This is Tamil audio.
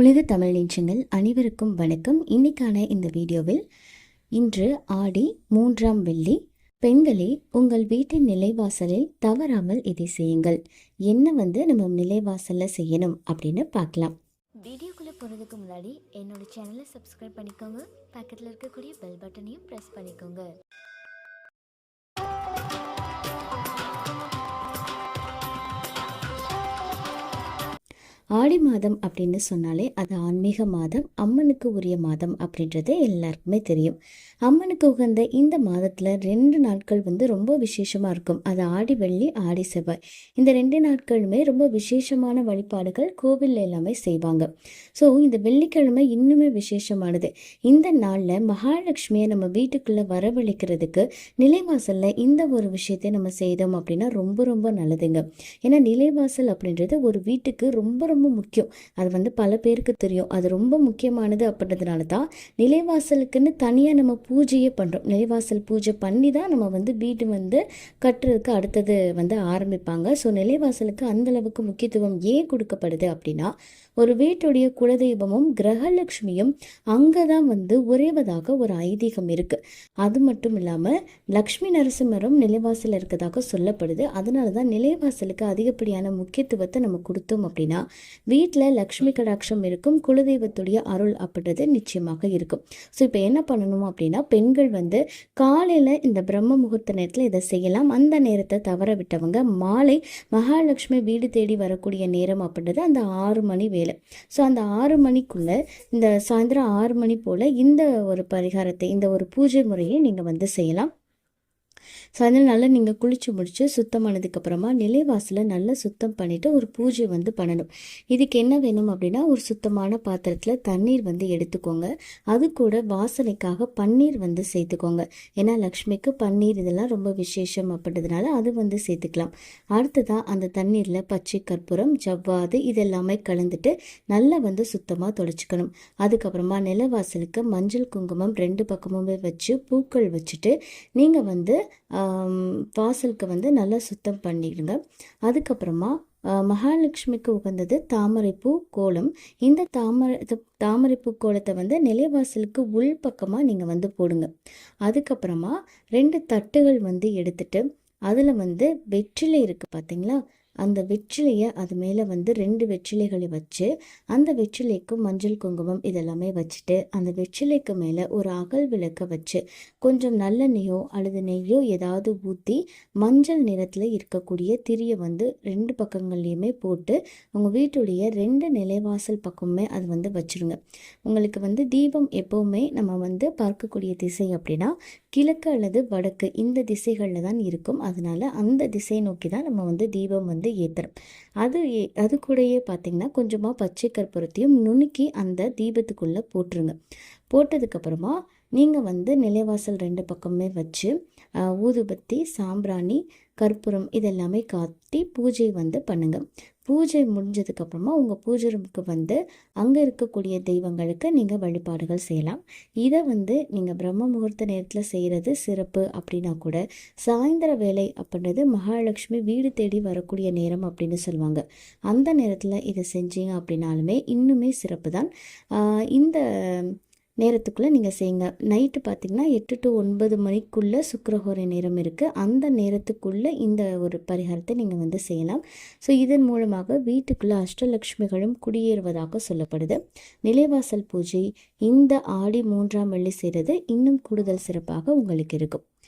உலக தமிழ் நெஞ்சங்கள் அனைவருக்கும் வணக்கம். இன்னைக்கான இந்த வீடியோவில் இன்று ஆடி மூன்றாம் வெள்ளி. பெண்களே உங்கள் வீட்டின் நிலைவாசலில் தவறாமல் இதை செய்யுங்கள். என்ன வந்து நம்ம நிலைவாசலில் செய்யணும் அப்படின்னு பார்க்கலாம். வீடியோக்குள்ளே போகிறதுக்கு முன்னாடி என்னோட சேனலை சப்ஸ்கிரைப் பண்ணிக்கோங்க. பக்கத்தில் இருக்கக்கூடிய பெல் பட்டனையும் ப்ரெஸ் பண்ணிக்கோங்க. ஆடி மாதம் அப்படின்னு சொன்னாலே அது ஆன்மீக மாதம் அம்மனுக்கு உரிய மாதம் அப்படின்றது எல்லாருக்குமே தெரியும். அம்மனுக்கு உகந்த இந்த மாதத்தில் ரெண்டு நாட்கள் வந்து ரொம்ப விசேஷமாக இருக்கும். அது ஆடி வெள்ளி ஆடி செவ்வாய். இந்த ரெண்டு நாட்களுமே ரொம்ப விசேஷமான வழிபாடுகள் கோவிலில் எல்லாமே செய்வாங்க. ஸோ இந்த வெள்ளிக்கிழமை இன்னுமே விசேஷமானது. இந்த நாளில் மகாலட்சுமியை நம்ம வீட்டுக்குள்ளே வரவழைக்கிறதுக்கு நிலைவாசலில் இந்த ஒரு விஷயத்தை நம்ம செய்தோம் அப்படின்னா ரொம்ப ரொம்ப நல்லதுங்க. ஏன்னா நிலைவாசல் அப்படின்றது ஒரு வீட்டுக்கு ரொம்ப ரொம்ப முக்கியம் முக்கியம். அது வந்து பல பேருக்கு தெரியும். அது ரொம்ப முக்கியமானது அப்படின்றதுனால தான் நிலைவாசலுக்குன்னு தனியாக நம்ம பூஜையே பண்ணுறோம் நிலைவாசல் பூஜை பண்ணி தான் நம்ம வந்து வீடு வந்து கட்டுறதுக்கு அடுத்தது வந்து ஆரம்பிப்பாங்க. ஸோ நிலைவாசலுக்கு அந்தளவுக்கு முக்கியத்துவம் ஏன் கொடுக்கப்படுது அப்படின்னா ஒரு வீட்டுடைய குலதெய்வமும் கிரகலட்சுமியும் அங்கே தான் வந்து உறைவதாக ஒரு ஐதீகம் இருக்குது அது மட்டும் இல்லாமல் லக்ஷ்மி நரசிம்மரும் நிலைவாசல் இருக்கதாக சொல்லப்படுது. அதனால தான் நிலைவாசலுக்கு அதிகப்படியான முக்கியத்துவத்தை நம்ம கொடுத்தோம் அப்படின்னா வீ வீட்டில் லக்ஷ்மி கடாட்சம் இருக்கும் குலதெய்வத்துடைய அருள் அப்படின்றது நிச்சயமாக இருக்கும். ஸோ இப்போ என்ன பண்ணணும் அப்படின்னா பெண்கள் வந்து காலையில் இந்த பிரம்ம முகூர்த்த நேரத்தில் இதை செய்யலாம். அந்த நேரத்தை தவற விட்டவங்க மாலை மகாலட்சுமி வீடு தேடி வரக்கூடிய நேரம் அப்படின்றது அந்த ஆறு மணி வேலை ஸோ அந்த ஆறு மணிக்குள்ளே இந்த சாயந்தரம் ஆறு மணி போல் இந்த ஒரு பரிகாரத்தை இந்த ஒரு பூஜை முறையை நீங்கள் வந்து செய்யலாம். ஸோ அதனால் நல்லா நீங்கள் குளித்து முடித்து சுத்தமானதுக்கப்புறமா நிலைவாசலை நல்லா சுத்தம் பண்ணிவிட்டு ஒரு பூஜை வந்து பண்ணணும். இதுக்கு என்ன வேணும் அப்படின்னா ஒரு சுத்தமான பாத்திரத்தில் தண்ணீர் வந்து எடுத்துக்கோங்க. அது கூட வாசனைக்காக பன்னீர் வந்து சேர்த்துக்கோங்க. ஏன்னா லக்ஷ்மிக்கு பன்னீர் இதெல்லாம் ரொம்ப விசேஷம் அப்படின்றதுனால அது வந்து சேர்த்துக்கலாம். அடுத்ததாக அந்த தண்ணீரில் பச்சை கற்பூரம் ஜவ்வாது இதெல்லாமே கலந்துட்டு நல்லா வந்து சுத்தமாக தொடச்சிக்கணும் அதுக்கப்புறமா நிலவாசலுக்கு மஞ்சள் குங்குமம் ரெண்டு பக்கமுமே வச்சு பூக்கள் வச்சுட்டு நீங்கள் வந்து வாசலுக்கு வந்து நல்லா சுத்தம் பண்ணிடுங்க. அதுக்கப்புறமா மகாலட்சுமிக்கு உகந்தது தாமரைப்பூ கோலம். இந்த தாமரை தாமரைப்பூ கோலத்தை வந்து நிலைவாசலுக்கு உள் பக்கமாக நீங்கள் வந்து போடுங்க. அதுக்கப்புறமா ரெண்டு தட்டுகள் வந்து எடுத்துட்டு அதில் வந்து வெற்றிலை இருக்குது பார்த்தீங்களா அந்த வெற்றிலையை அது மேலே வந்து ரெண்டு வெற்றிலைகளை வச்சு அந்த வெற்றிலைக்கும் மஞ்சள் குங்குமம் இதெல்லாமே வச்சுட்டு அந்த வெற்றிலைக்கு மேலே ஒரு அகல் விளக்க வச்சு கொஞ்சம் நல்லெண்ணெயோ அல்லது நெய்யோ ஏதாவது ஊற்றி மஞ்சள் நிறத்தில் இருக்கக்கூடிய திரியை வந்து ரெண்டு பக்கங்கள்லேயுமே போட்டு உங்கள் வீட்டுடைய ரெண்டு நிலைவாசல் பக்கமுமே அது வந்து வச்சுருங்க. உங்களுக்கு வந்து தீபம் எப்போவுமே நம்ம வந்து பார்க்கக்கூடிய திசை அப்படின்னா கிழக்கு அல்லது வடக்கு இந்த திசைகளில் தான் இருக்கும். அதனால் அந்த திசை நோக்கி தான் நம்ம வந்து தீபம் வந்து வந்து ஏற்றுறோம் அது அது கூடயே பார்த்திங்கன்னா கொஞ்சமாக பச்சை கற்பூரத்தையும் நுணுக்கி அந்த தீபத்துக்குள்ளே போட்டுருங்க. போட்டதுக்கப்புறமா நீங்கள் வந்து நிலைவாசல் ரெண்டு பக்கமே வச்சு ஊதுபத்தி சாம்பிராணி கற்பூரம் இதெல்லாமே காட்டி பூஜை வந்து பண்ணுங்கள் பூஜை முடிஞ்சதுக்கப்புறமா உங்கள் பூஜை ரூமுக்கு வந்து அங்கே இருக்கக்கூடிய தெய்வங்களுக்கு நீங்கள் வழிபாடுகள் செய்யலாம். இதை வந்து நீங்கள் பிரம்ம முகூர்த்த நேரத்தில் செய்கிறது சிறப்பு அப்படின்னா கூட சாயந்தர வேலை அப்படின்றது மகாலட்சுமி வீடு தேடி வரக்கூடிய நேரம் அப்படின்னு சொல்லுவாங்க. அந்த நேரத்தில் இதை செஞ்சீங்க அப்படின்னாலுமே இன்னுமே சிறப்பு தான் இந்த நேரத்துக்குள்ளே நீங்கள் செய்யுங்க. நைட்டு பார்த்தீங்கன்னா எட்டு டு ஒன்பது மணிக்குள்ளே சுக்கரஹோரை நேரம் இருக்குது அந்த நேரத்துக்குள்ளே இந்த ஒரு பரிகாரத்தை நீங்கள் வந்து செய்யலாம். ஸோ இதன் மூலமாக வீட்டுக்குள்ளே அஷ்டலக்ஷ்மிகளும் குடியேறுவதாக சொல்லப்படுது. நிலைவாசல் பூஜை இந்த ஆடி மூன்றாம் வெள்ளி செய்கிறது இன்னும் கூடுதல் சிறப்பாக உங்களுக்கு இருக்கும்.